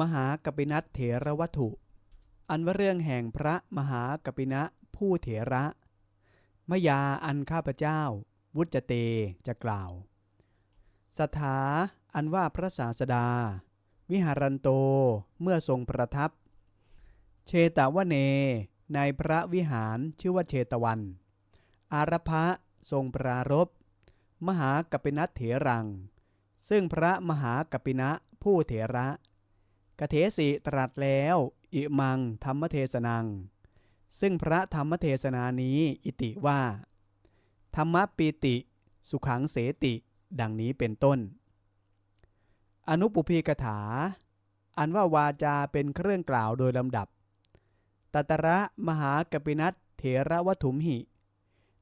มหากปินัตเถระวัตถุ อันว่าเรื่องแห่งพระมหากปินะผู้เถระ มยาอันข้าพเจ้า วุจเตจะกล่าว สถาอันว่าพระศาสดา วิหารันโตเมื่อทรงประทับ เชตวเน ในพระวิหารชื่อว่าเชตวัน อารพะทรงปรารบมหากปินัตเถรัง ซึ่งพระมหากปินะผู้เถระ กเทสิตรัสแล้ว อิมังธรรมเทศนัง ซึ่งพระธรรมเทศนานี้อิติว่า ธรรมปีติ สุขังเสติ ดังนี้เป็นต้น อนุปุพีกถา อันว่าวาจาเป็นเครื่องกล่าวโดยลำดับตัตระมหากปินัตเถระวัถุมหิ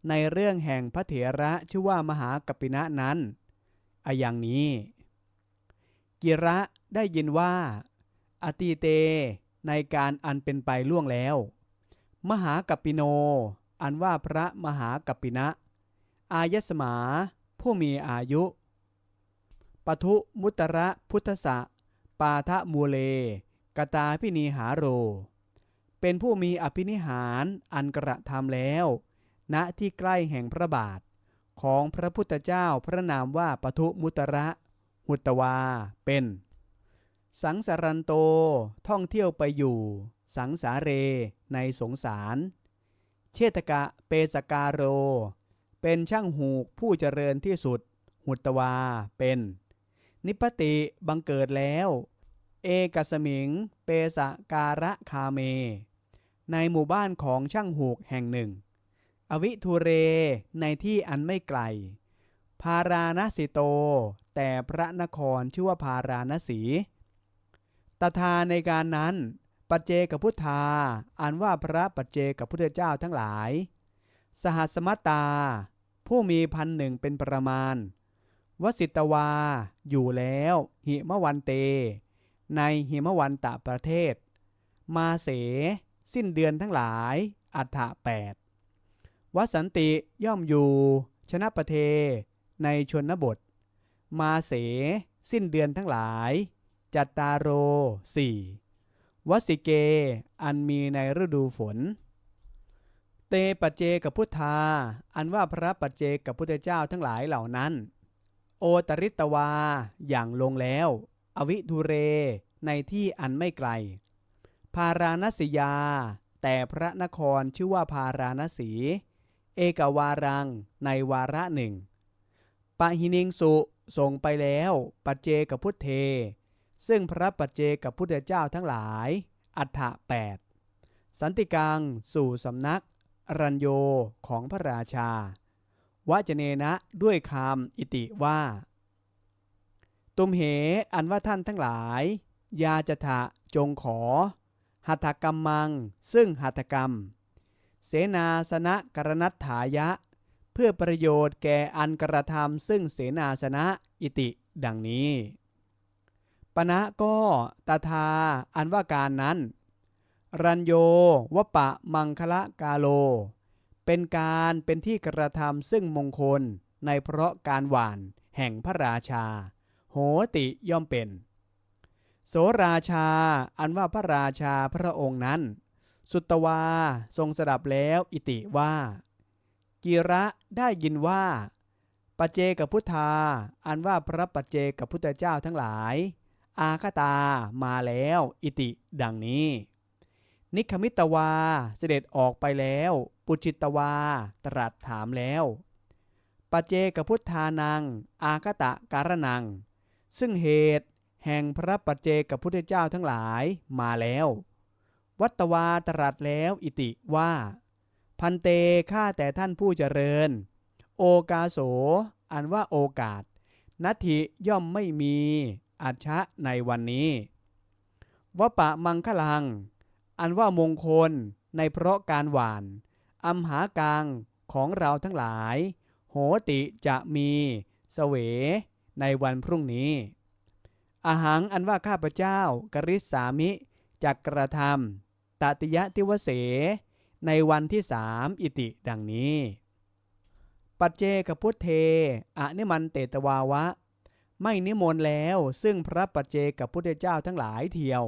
ในเรื่องแห่งพระเถระชื่อว่ามหากปินะนั้นอะอย่างนี้ กิระได้ยินว่า อตีเต ในการอันเป็นไปล่วงแล้ว มหากัปปิโน อันว่าพระมหากัปปินะ อายสมา ผู้มีอายุปทุมุตระพุทธะปาทะมูเล กตาพินีหาโร เป็นผู้มีอภินิหารอันกระทำแล้ว ณที่ใกล้แห่งพระบาท ของพระพุทธเจ้าพระนามว่าปทุมุตระ หุตวาเป็น สังสารันโตท่องเที่ยวไปอยู่ สังสาเรในสงสาร เชตกะเปสการโร เป็นช่างหูกผู้เจริญที่สุด หุตวาเป็น นิปติบังเกิดแล้ว เอกสมิง เปสการะคาเม ในหมู่บ้านของช่างหูกแห่งหนึ่ง อวิทุเรในที่อันไม่ไกล พาราณสิโต แต่พระนครชื่อว่าพาราณสี ตถาในการนั้น ปัจเจกพุทธาอันว่าพระปัจเจกพุทธเจ้าทั้งหลาย สหัสมัตตา ผู้มีพันหนึ่งเป็นประมาณ วสิตวา อยู่แล้ว หิมวันเต ในหิมวันตะประเทศ มาเส สิ้นเดือนทั้งหลาย อัฏฐะแปดวสันติย่อมอยู่ ชนะประเท ในชนบท มาเส สิ้นเดือนทั้งหลาย จัตตารโรสี่วสิเก อันมีในฤดูฝน เตปัจเจกับพุทธา อันว่าพระปัจเจกับพุทธเจ้าทั้งหลายเหล่านั้น โอตริตวา อย่างลงแล้ว อวิทุเร ในที่อันไม่ไกล พาราณสียา แต่พระนครชื่อว่าพาราณสี เอกวารัง ในวาระหนึ่งปะหินิงสุส่งไปแล้ว ปัจเจกับพุทธเท ซึ่งพระปัจเจกับพุทธเจ้าทั้งหลาย อัฏฐะแปดสันติกัง สู่สำนัก รัญโยของพระราชาวจเนนะด้วยคำอิติว่า ตุมเหอันว่าท่านทั้งหลาย ยาจะทะจงขอ หัตถกรรมมัง ซึ่งหัตถกรรม เสนาสนะกรณัตถายะ เพื่อประโยชน์แก่อันกระทำซึ่งเสนาสนะอิติดังนี้ ปณะก็ตาทาอันว่าการนั้น รัญโยวปะมังคละกาโล เป็นการเป็นที่กระทำซึ่งมงคลในเพราะการหวานแห่งพระราชา โหติย่อมเป็น โสราชาอันว่าพระราชาพระองค์นั้น สุตวาทรงสดับแล้วอิติว่ากิระได้ยินว่าปัจเจกับพุทธา อันว่าพระปัจเจกับพุทธเจ้าทั้งหลาย อาคตามาแล้ว อิติดังนี้ นิคมิตวาเสด็จออกไปแล้ว ปุจิตวา ตรัสถามแล้วปเจกพุทธานัง อาคตะการนัง ซึ่งเหตุแห่งพระปัจเจกพุทธเจ้าทั้งหลายมาแล้ว วัตวาตรัสแล้วอิติว่า พันเตข้าแต่ท่านผู้เจริญ โอกาโส อันว่าโอกาส นัตถิย่อมไม่มี อัจฉะในวันนี้วปะมังคลัง อันว่ามงคลในเพราะการหวานอัมหากังของเราทั้งหลาย โหติจะมีสเสวในวันพรุ่งนี้ อาหังอันว่าข้าพเจ้ากริษสามิจักกระทำตติยะทิวเส ในวันที่สามอิติดังนี้ ปัจเจกพุทธเทอนิมันเตตวาวะ ไม่นิมนต์แล้ว ซึ่งพระปัจเจกับพุทธเจ้าทั้งหลายเทียว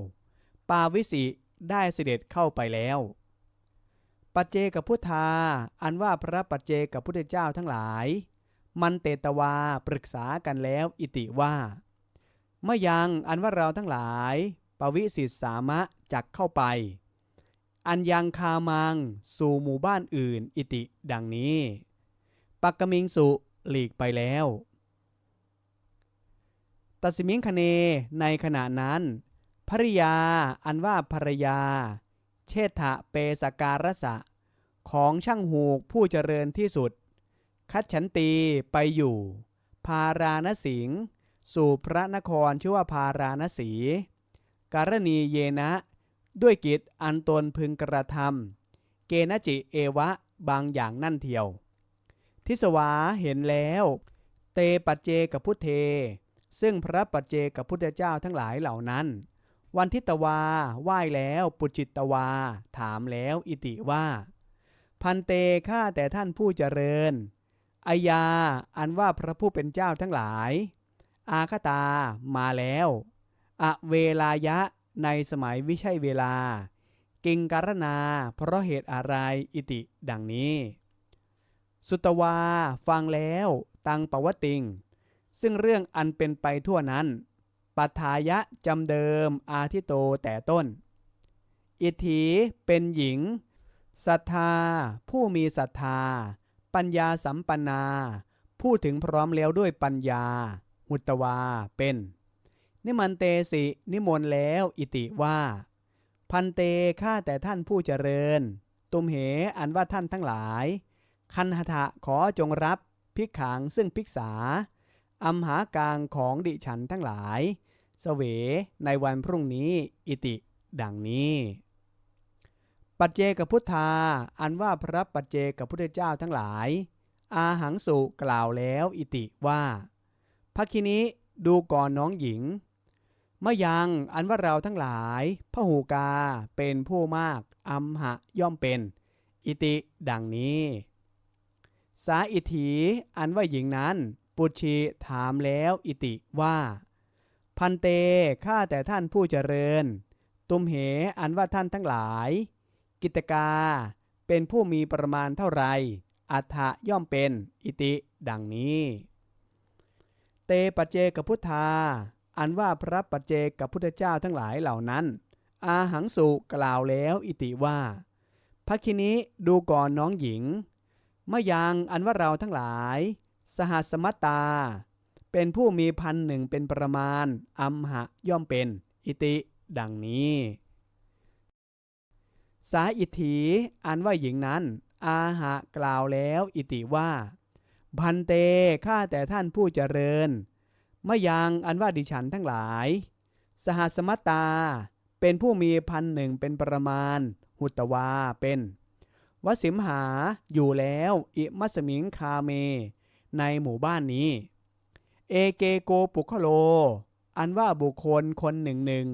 ปาวิสิได้เสด็จเข้าไปแล้ว ปัจเจกับพุทธา อันว่าพระปัจเจกับพุทธเจ้าทั้งหลาย มันเตตวาปรึกษากันแล้วอิติว่าเมื่อยังอันว่าเราทั้งหลาย ปวิสิทสามะจักเข้าไป อันยังคามัง สู่หมู่บ้านอื่นอิติดังนี้ ปักกมิงสุหลีกไปแล้ว ตัสมิงคเนในขณะนั้นภริยา อันว่าภรยา เชษฐะเปสการสะ ของช่างหูกผู้เจริญที่สุด คัดฉันตีไปอยู่ พาราณสิง สู่พระนครชื่อว่าพาราณสี การณีเยนะ ด้วยกิจอันตนพึงกระทำเกณจิเอวะบางอย่างนั่นเทียว ทิสวาเห็นแล้ว เตปัจเจกับพุทเท ซึ่งพระปัจเจกับพุทธเจ้าทั้งหลายเหล่านั้น วันทิตวาไหว้แล้วปุจิตตวา ถามแล้วอิติว่า พันเตข้าแต่ท่านผู้เจริญอายาอันว่าพระผู้เป็นเจ้าทั้งหลาย อาคตามาแล้วอะเวลายะในสมัยวิชัยเวลา กิงการนาเพราะเหตุอะไรอิติดังนี้ สุตวาฟังแล้ว ตังปวติง ซึ่งเรื่องอันเป็นไปทั่วนั้น ปัทายะจำเดิมอาทิโตแต่ต้น อิทธีเป็นหญิง ศรัทธา ผู้มีศรัทธา ปัญญาสัมปนา ผู้ถึงพร้อมแล้วด้วยปัญญา หุตวาเป็น นิมันเตสิ นิมนต์แล้ว อิติว่า พันเตข้าแต่ท่านผู้เจริญ ตุมเหอันว่าท่านทั้งหลาย คันหทะขอจงรับพิกขังซึ่งพิกษา อัมหากางของดิฉันทั้งหลายเสวในวันพรุ่งนี้อิติ ดังนี้ ปัจเจกพุทธา อันว่าพระปัจเจกพุทธเจ้าทั้งหลาย อาหังสุกล่าวแล้วอิติว่าพักคินี้ดูก่อนน้องหญิงเมื่อยังอันว่าเราทั้งหลายพหูกาเป็นผู้มากอัมหะย่อมเป็น อิติดังนี้ สาอิถีอันว่าหญิงนั้น ปุชีถามแล้วอิติว่า พันเตข้าแต่ท่านผู้เจริญ ตุมเหอันว่าท่านทั้งหลาย กิตกาเป็นผู้มีประมาณเท่าไร อัฏฐะย่อมเป็นอิติดังนี้ เตปัจเจกพุทธา อันว่าพระปัจเจกพุทธเจ้าทั้งหลายเหล่านั้น อาหังสุกล่าวแล้วอิติว่าพระคินี้ดูก่อนน้องหญิงมื่อยังอันว่าเราทั้งหลาย สหัสมัตตา เป็นผู้มีพันหนึ่งเป็นประมาณ อัมหะย่อมเป็น อิติ ดังนี้ สาอิถีอันว่าหญิงนั้น อาหะกล่าวแล้วอิติว่า พันเตข้าแต่ท่านผู้เจริญมยังอันว่าดิฉันทั้งหลาย สหัสมัตตา เป็นผู้มีพันหนึ่งเป็นประมาณ หุตวาเป็นวสิมหาอยู่แล้ว อิมัสมิงคาเม ในหมู่บ้านนี้ เอเกโกปุคโล อันว่าบุคคลคนหนึ่งหนึ่ง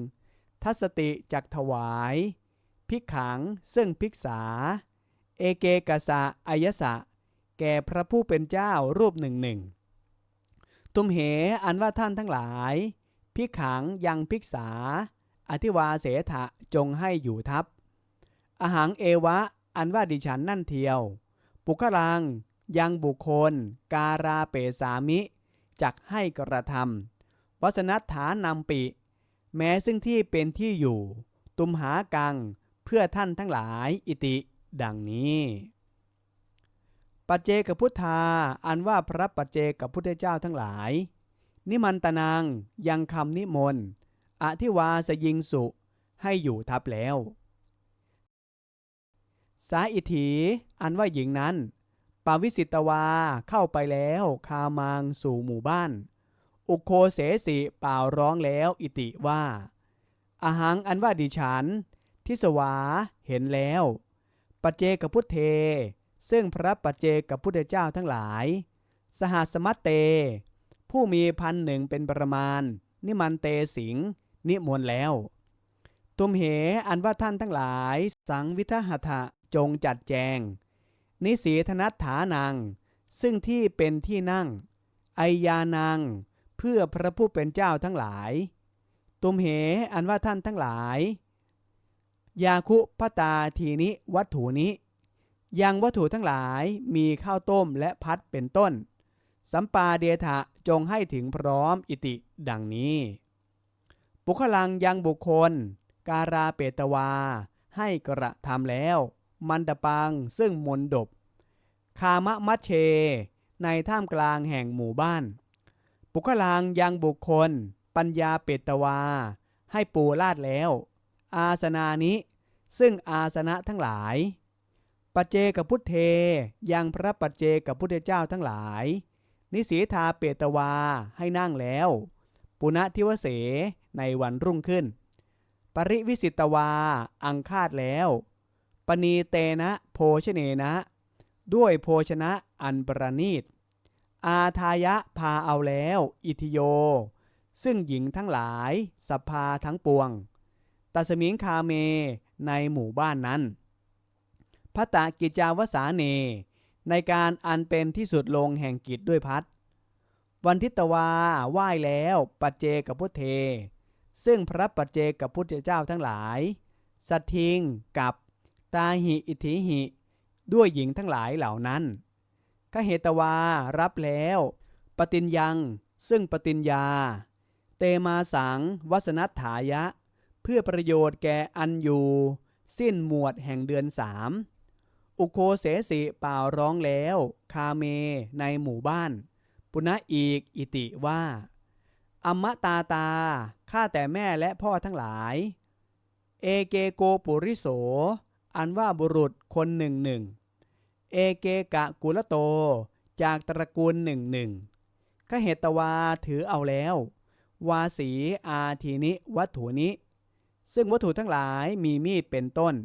ทัศติจักถวาย พิกขังซึ่งพิกษา เอเกกสะอายสะ แก่พระผู้เป็นเจ้ารูปหนึ่งหนึ่งตุมเหอันว่าท่านทั้งหลาย พิกขังยังพิกษา อธิวาเสถะจงให้อยู่ทับอาหังเอวะ อันว่าดิฉันนั่นเทียว ปุคลัง ยังบุคคล การาเปสามิจักให้กระทำวัสนัตฐานำปิ แม้ซึ่งที่เป็นที่อยู่ ตุมหากัง เพื่อท่านทั้งหลายอิติ ดังนี้ปัจเจกพุทธาอันว่าพระปัจเจกพุทธเจ้าทั้งหลาย นิมันตนางยังคำนิมนต์อธิวาสยิงสุให้อยู่ทับแล้ว สาอิถีอันว่าหญิงนั้น ปาวิสิตวาเข้าไปแล้วคามังสู่หมู่บ้าน อุโคเสสิเป่าร้องแล้วอิติว่าอาหังอันว่าดิฉัน ทิสวาเห็นแล้วปัจเจกพุทธเท ซึ่งพระปัจเจกพุทธเจ้าทั้งหลาย สหสมัตเต ผู้มีพันหนึ่งเป็นประมาณ นิมันเตสิง นิมนต์แล้ว ตุมเหอันว่าท่านทั้งหลาย สังวิทหทะจงจัดแจง นิสีธนัตถานัง ซึ่งที่เป็นที่นั่งไอยานัง เพื่อพระผู้เป็นเจ้าทั้งหลาย ตุมเหอันว่าท่านทั้งหลาย ยาคุพตาทีนิวัตถุนี้ยังวัตถุทั้งหลายมีข้าวต้มและพัดเป็นต้น สัมปาเดทะจงให้ถึงพร้อมอิติดังนี้ ปุคลังยังบุคคล การาเปตวา ให้กระทำแล้ว มันดปัง ซึ่งมนดบ คามะมัชเช ในท่ามกลางแห่งหมู่บ้าน ปุคลังยังบุคคล ปัญญาเปตวา ให้ปูลาดแล้ว อาสนานิซึ่งอาสนะทั้งหลาย ปัจเจกับพุทเทยังพระปัจเจกับพุทธเจ้าทั้งหลาย นิสีทาเปตวาให้นั่งแล้ว ปุณทิวเสในวันรุ่งขึ้น ปริวิสิตวาอังคาดแล้ว ณีเตนะโภชเนนะ ด้วยโภชนะอันประณีต อาทายะพาเอาแล้ว อิทิโย ซึ่งหญิงทั้งหลายสภาทั้งปวงตัสมิงคาเมในหมู่บ้านนั้นพระตากิจาวสาเน ในการอันเป็นที่สุดลงแห่งกิจด้วยพัด วันทิตวาไหว้แล้วปัจเจกับพุทเท ซึ่งพระปัจเจกับพุทธเจ้าทั้งหลาย สัตทิงกับ ตาหิอิทธิหิ ด้วยหญิงทั้งหลายเหล่านั้นขเหตวารับแล้ว ปฏิญยัง ซึ่งปฏิญญา เตมาสังวัสนัตถายะ เพื่อประโยชน์แก่อันอยู่ สิ้นหมวดแห่งเดือนสามอุโคเสสิป่าร้องแล้ว คาเมในหมู่บ้าน ปุณะอีกอิติว่าอมมะตาตา ข้าแต่แม่และพ่อทั้งหลาย เอเกโกปุริโส อันว่าบุรุษคนหนึ่งหนึ่งเอเกกะกุลโต จากตระกูลหนึ่งหนึ่งขเหตวาถือเอาแล้ว วาสีอาทีนิวัตถุนี้ซึ่งวัตถุทั้งหลายมีมีดเป็นต้น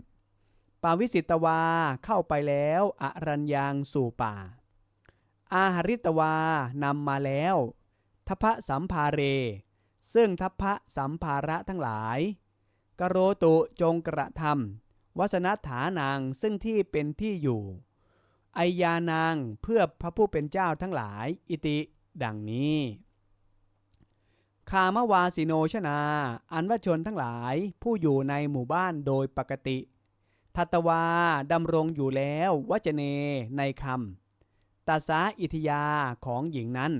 ปาวิสิตวาเข้าไปแล้วอรัญยางสู่ป่า อาหาริตวานำมาแล้วทพะสัมภาเร ซึ่งทพะสัมภาระทั้งหลาย กโรตุจงกระทำ วัสนฐานางซึ่งที่เป็นที่อยู่ไอยานางเพื่อพระผู้เป็นเจ้าทั้งหลาย อิติ ดังนี้ คามวาสิโนชนา อันว่าชนทั้งหลายผู้อยู่ในหมู่บ้านโดยปกติ ทัตวาดำรงอยู่แล้ววจเนในคำตาสาอิทยาของหญิงนั้น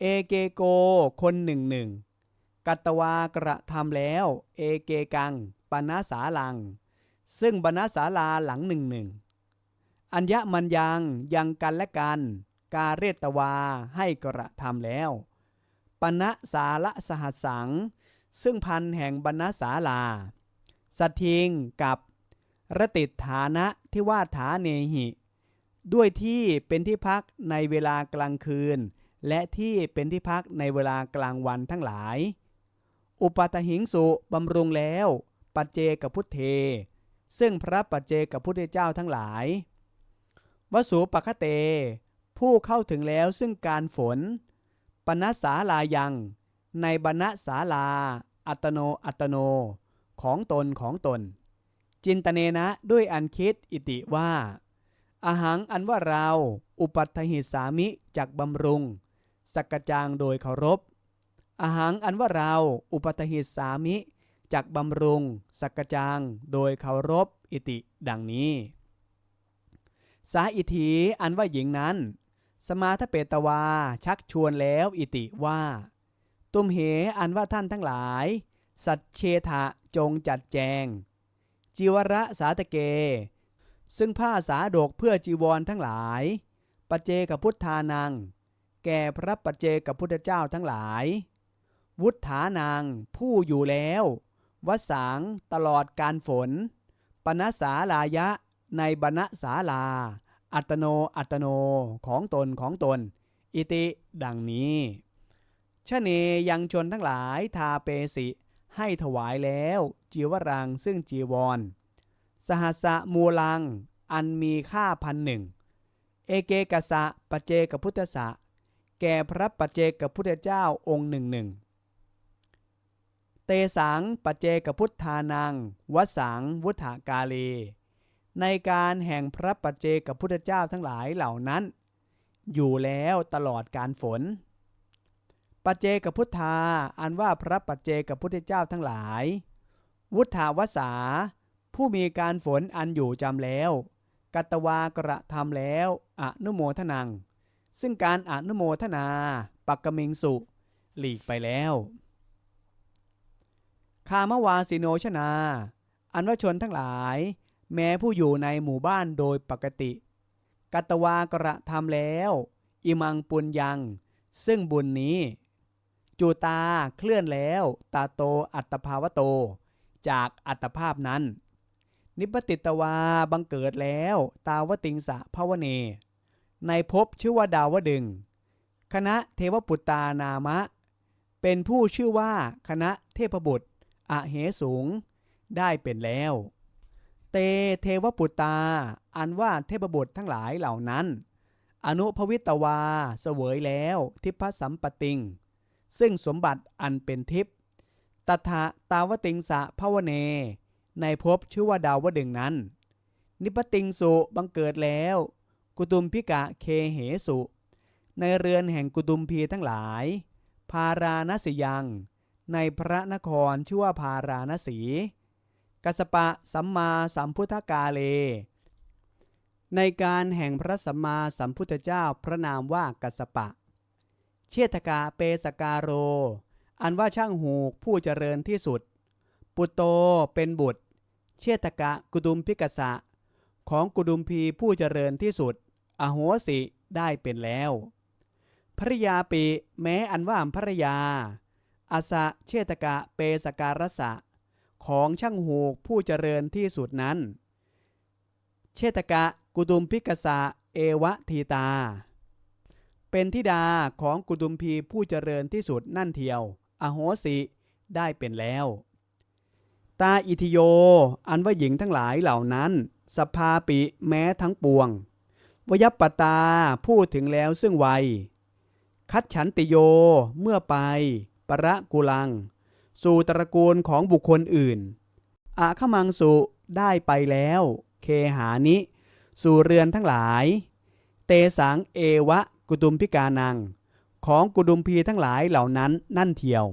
เอเกโกคนหนึ่งหนึ่ง กัตตวากระทำแล้ว เอเกกังปนาสาลัง ซึ่งบรรณศาลาหลังหนึ่งหนึ่งอัญญมันยังยังกันและกัน กาเรตวาให้กระทำแล้วปณะสาละสหัสสัง ซึ่งพันแห่งบรรณศาลา สัตทิงกับรติฐานะที่ว่าฐาเนหิ ด้วยที่เป็นที่พักในเวลากลางคืน และที่เป็นที่พักในเวลากลางวันทั้งหลาย อุปตหิงสุบำรุงแล้ว ปัจเจกพุทเท ซึ่งพระปัจเจกพุทธเจ้าทั้งหลาย วสูปคเต ผู้เข้าถึงแล้วซึ่งการฝน ปณสาลายัง ในบรรณศาลา อัตโนอัตโน ของตนของตน จินตเนนะด้วยอันคิดอิติว่า อาหังอันว่าเรา อุปัฏหิสามิจักบำรุง สักกจางโดยเคารพอาหังอันว่าเรา อุปัฏหิสามิ จักบำรุง สักกจาง โดยเคารพอิติดังนี้ สาอิทีอันว่าหญิงนั้น สมาทเปตวาชักชวนแล้วอิติว่า ตุมเหอันว่าท่านทั้งหลาย สัจเชทะจงจัดแจงจีวระสาตะเก ซึ่งผ้าสาดกเพื่อจีวรทั้งหลายปจเจกับพุทธานัง แก่พระปัจเจกับพุทธเจ้าทั้งหลายวุฒานางผู้อยู่แล้ว วสังตลอดการฝน ปณสาลายะในบรณศาลา อัตโนอัตโนของตนของตน อิติดังนี้ชะเนยังชนทั้งหลายทาเปสิ ให้ถวายแล้วจีวรังซึ่งจีวร สหัสะมูลัง อันมีค่าพันหนึ่ง เอเกกสะปะเจกพุทธสะแก่พระปัจเจกพุทธเจ้าองค์หนึ่งหนึ่ง เตสังปเจกพุทธานังวสังวุฒากาเลในการแห่งพระปัจเจกพุทธเจ้าทั้งหลายเหล่านั้น อยู่แล้วตลอดการฝน ปัจเจกพุทธาอันว่าพระปัจเจกพุทธเจ้าทั้งหลาย วุฒาวสา ผู้มีการฝนอันอยู่จำแล้ว กัตวากระทำแล้วอนุโมทนัง ซึ่งการอนุโมทนา ปักกมิงสุ หลีกไปแล้ว คามวาสิโนชนา อันว่าชนทั้งหลาย แม้ผู้อยู่ในหมู่บ้านโดยปกติ กัตวากระทำแล้ว อิมังปุญยัง ซึ่งบุญนี้ จูตาเคลื่อนแล้ว ตาโตอัตภาวโต จากอัตภาพนั้น นิปติตวาบังเกิดแล้ว ตาวติงสะภาวเน ในภพชื่อว่าดาวดึง คณะเทวปุตตานามะ เป็นผู้ชื่อว่าคณะเทพบุตร อะเหสูง ได้เป็นแล้ว เตเทวปุตตา อันว่าเทพบุตรทั้งหลายเหล่านั้น อนุภวิตวาเสวยแล้วทิพสัมปติง ซึ่งสมบัติอันเป็นทิพตถาตาวติงสะภาวเน ในภพชื่อว่าดาวดึงนั้น นิปติงสุบังเกิดแล้ว กุตุมพิกะเคเหสุ ในเรือนแห่งกุตุมพีทั้งหลาย พาราณสียัง ในพระนครชื่อว่าพาราณสี กัสปะสัมมาสัมพุทธกาเล ในการแห่งพระสัมมาสัมพุทธเจ้าพระนามว่ากัสปะ เชษฐกาเปสการโร อันว่าช่างหูกผู้เจริญที่สุด ปุตโตเป็นบุตร เชษฐกะกุดุมพิกษะ ของกุดุมพีผู้เจริญที่สุด อโหสิได้เป็นแล้วภรยาปีแม้อันว่าภรยา อาสะเชษฐกะเปสการสะ ของช่างหูกผู้เจริญที่สุดนั้น เชษฐกะกุดุมพิกษะเอวะทีตา เป็นธิดาของกุดุมพีผู้เจริญที่สุดนั่นเทียว อโหสิได้เป็นแล้ว ตาอิทิโย อันว่าหญิงทั้งหลายเหล่านั้น สภาปิแม้ทั้งปวง วยปตาพูดถึงแล้วซึ่งวัย คัดฉันติโยเมื่อไป ประกุลัง สู่ตระกูลของบุคคลอื่น อาขมังสุได้ไปแล้ว เคหานิ สู่เรือนทั้งหลาย เตสังเอวะ กุตุมพิกานัง ของกุดุมพีทั้งหลายเหล่านั้นนั่นเทียว